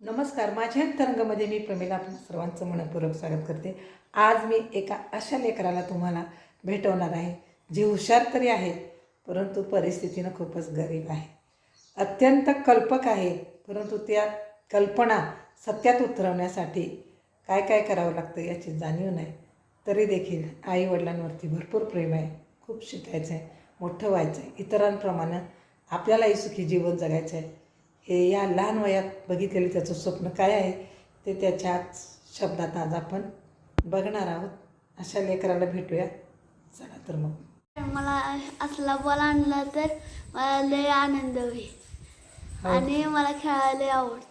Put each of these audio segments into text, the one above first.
नमस्कार माझ्या तरंगामध्ये मी प्रमिला सर्वांचं मनपूर्वक स्वागत करते. आज मी एका अशा लेकराला तुम्हाला भेटवणार आहे जे हुशार तरी आहे परंतु परिस्थितीनं खूपच गरीब आहे. अत्यंत कल्पक आहे परंतु त्या कल्पना सत्यात उतरवण्यासाठी काय काय करावं लागतं याची जाणीव नाही. तरी देखील आईवडिलांवरती भरपूर प्रेम आहे खूप शिकायचं आहे मोठं व्हायचं आहे इतरांप्रमाणे आपल्यालाही सुखी जीवन जगायचं आहे हे या लहान वयात बघितलेलं त्याचं स्वप्न काय आहे ते त्याच्याच शब्दात आज आपण बघणार आहोत. अशा लेकराला भेटूया. चला तर मग. मला असला बॉल आणला तर मला लय आनंद होईल. हो. आणि मला खेळायला आवडतं.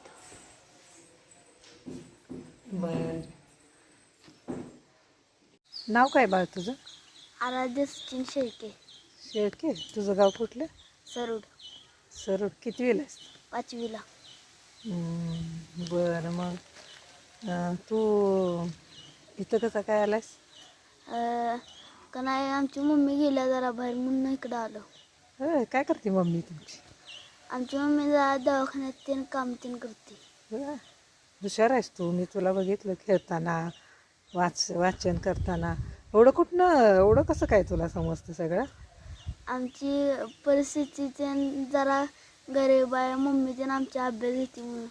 बर. नाव काय बाळ तुझं? आराध्य सचिन शेळके. शेळके? तुझं गाव कुठलं? सरूड सर किती वेळ आहेस पाचवीला. बरं मग. अं, तू इथं कसं काय आलायस? अं, का नाही आमची मम्मी गेल्या जरा बाहेर म्हणून इकडं आलो. होय, काय करते मम्मी तुमची? आमची मम्मी जरा दवाखान्यात तीन काम तीन करते. होय. हुशार आहेस तू. मी तुला बघितलं खेळताना वाच वाचन करताना. एवढं कुठनं एवढं कसं काय तुला समजतं सगळं? आमची परिस्थिती तीन जरा गरीब आहे मम्मी तीन आमची अभ्यास घेते म्हणून.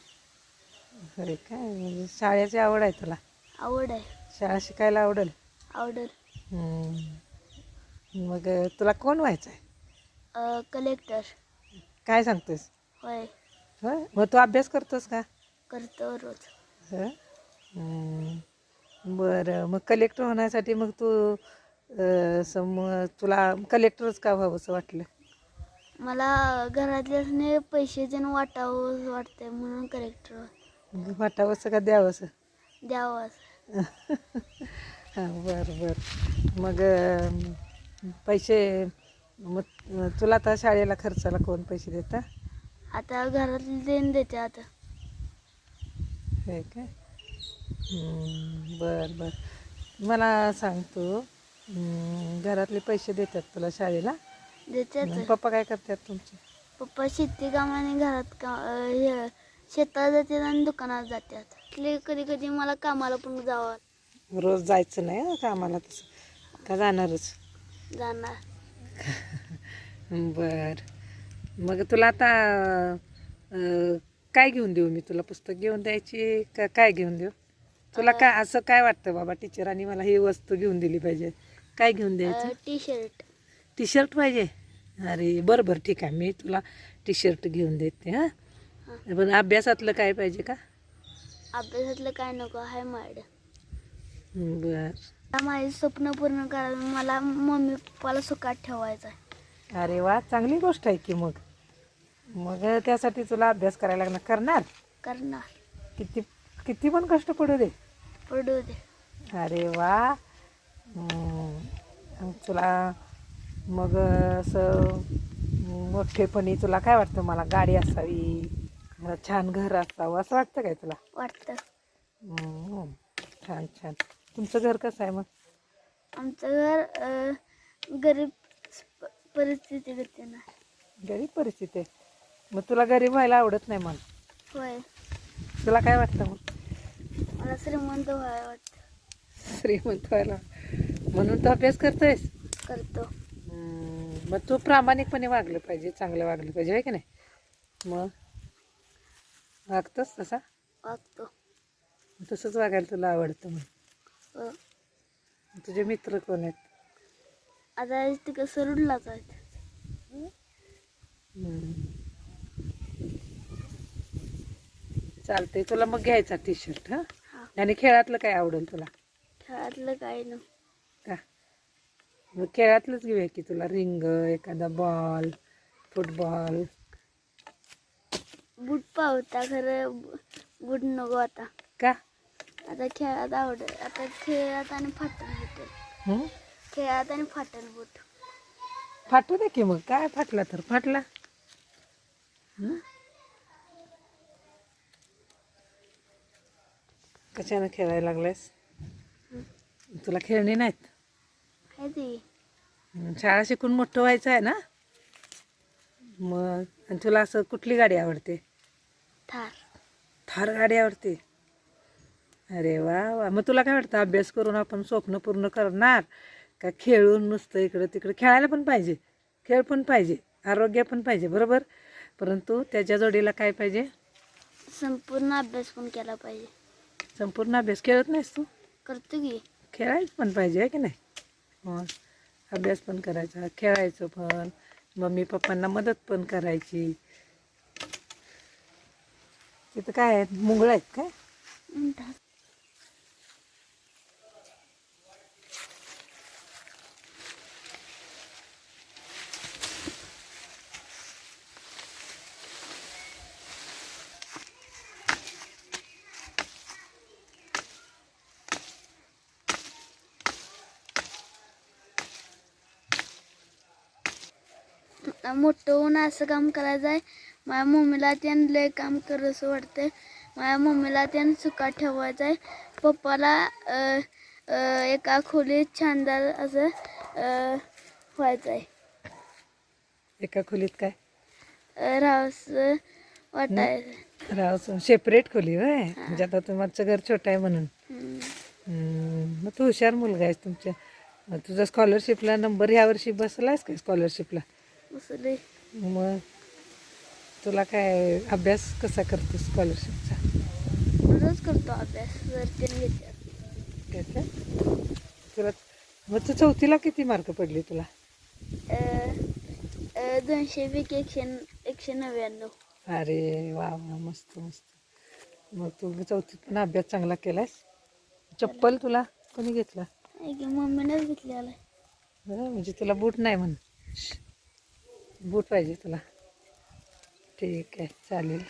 होय काय? म्हणजे शाळेची आवड आहे तुला? आवड आहे. शाळा शिकायला आवडेल? आवडेल. हम्म. मग अं, तुला कोण व्हायचं आहे कलेक्टर काय सांगतोस होय. होय? मग तू अभ्यास करतोस का? करतो रोज. हं? हम्म. बरं. मग कलेक्टर होण्यासाठी मग तू अं, सम तुला कलेक्टरच का व्हावंसं वाटलं? मला घरातल्यासने पैसे देणं वाटावं वाटतंय म्हणून कलेक्टर. वाटावंसं का द्यावंसं? द्यावं हां बरं बरं. मग अं, पैसे मग तुला आता शाळेला खर्चाला कोण पैसे देता? आता घरातले देणं देते आता. हे काय? हम्म, बरं बरं. मला सांग तू हम्म, घरातले पैसे देतात तुला शाळेला? पप्पा काय करतात तुमचे? पप्पा शेती कामाने घरात का हे शेतात जातात आणि दुकानात जातात कधी कधी मला कामाला पण जावं. रोज जायचं नाही हं कामाला तसं. का जाणारच? जाणार. बर. मग तुला आता अं, काय घेऊन देऊ मी? तुला पुस्तक घेऊन द्यायची का काय घेऊन देऊ? तुला काय असं काय वाटतं बाबा? टीचरांनी मला ही वस्तू घेऊन दिली पाहिजे. काय घेऊन द्यायचं? टी शर्ट टी शर्ट पाहिजे? अरे बरं बरं ठीक आहे. मी तुला टी शर्ट घेऊन देते हां? पण अभ्यासातलं काय पाहिजे का? अभ्यासातलं काय नको आहे मॅड बर. माझे स्वप्न पूर्ण करायला मला मम्मी पप्पाला सुखात ठेवायचं आहे अरे वा चांगली गोष्ट आहे की मग. मग त्यासाठी तुला अभ्यास करायला लागणार. करणार? करणार. किती किती पण कष्ट पडू दे. पडू दे. अरे वा. हम्म. तुला मग असं मोठेपणी तुला काय वाटतं? मला गाडी असावी घरात छान घर असावं असं वाटतं काय तुला? वाटतं. हम्म. छान छान. तुमचं घर कसं आहे मग? आमचं घर अं, गरीब परिस्थिती गती ना. गरीब परिस्थिती आहे. मग तुला गरीब व्हायला आवडत नाही मग? होय. तुला काय वाटतं मग? मला श्रीमंत व्हायला वाटतं. श्रीमंत व्हायला. म्हणून तू अभ्यास करतोयस? करतो. मग तू प्रामाणिकपणे वागलं पाहिजे चांगलं वागलं पाहिजे आहे की नाही? मग? वागतोस तसा? वागतो. तसंच वागायला तुला आवडतं मग. अं, तुझे मित्र कोण आहेत? आता तिकडं सरुडलाच आहेत. चालतंय तुला मग घ्यायचा टी शर्ट हां? हा. आणि खेळातलं काय आवडेल तुला? खेळातलं काय न का? मग खेळातलंच घेऊया की तुला रिंग एखादा बॉल फुटबॉल बूट पावता खरं बूट नको आता. का? आता खेळात आवड आता खेळात आणि फाटल बूट. हं? खेळात आणि फाटल बूट. फाटू दे की मग काय फाटला तर फाटला. हं? कशानं खेळायला लागलायस? तुला खेळणी नाहीत? शाळा शिकून मोठं व्हायचं आहे ना? मग आणि तुला असं कुठली गाडी आवडते? थार. थार गाडी आवडते? अरे वा वा. मग तुला काय वाटतं अभ्यास करून आपण स्वप्न पूर्ण करणार? का खेळून नुसतं इकडं तिकडं? खेळायला पण पाहिजे. खेळ पण पाहिजे. आरोग्य पण पाहिजे बरोबर? परंतु त्याच्या जोडीला काय पाहिजे? संपूर्ण अभ्यास पण केला पाहिजे. संपूर्ण अभ्यास खेळत नाहीस तू? करतो की. खेळायचं पण पाहिजे आहे की नाही? मग अभ्यास पण करायचा खेळायचं पण. मम्मी पप्पांना मदत पण करायची. तिथं काय आहेत? मुंगळ आहेत काय? मोठं होऊन असं काम करायचं आहे. माझ्या मम्मीला त्यानं लय काम करसं वाटतंय. माझ्या मम्मीला त्यानं सुखात ठेवायचं आहे. पप्पाला एका खोलीत छानदार असं व्हायचं आहे. एका खोलीत काय? अं, राहावंसं वाटायचं. राव सेपरेट खोली होय? म्हणजे आता तुमचं घर छोटं आहे म्हणून. मग तू हुशार मुलगा आहेस तुमच्या. तुझा स्कॉलरशिपला नंबर ह्या वर्षी बसलायस का स्कॉलरशिपला असं लय मग तुला काय अभ्यास कसा करतो स्कॉलरशिपचा रोज करतो अभ्यास तुला मग तू चौथीला किती मार्क पडले तुला? अं, दोनशेपैकी एकशे एकशे नव्याण्णव. अरे वा वा मस्त मस्त. मग तू चौथीत पण अभ्यास चांगला केलास चप्पल तुला कोणी घेतला? मम्मीनेच बरं म्हणजे तुला बूट नाही म्हण. बूट पाहिजे तुला. ठीक आहे चालेल.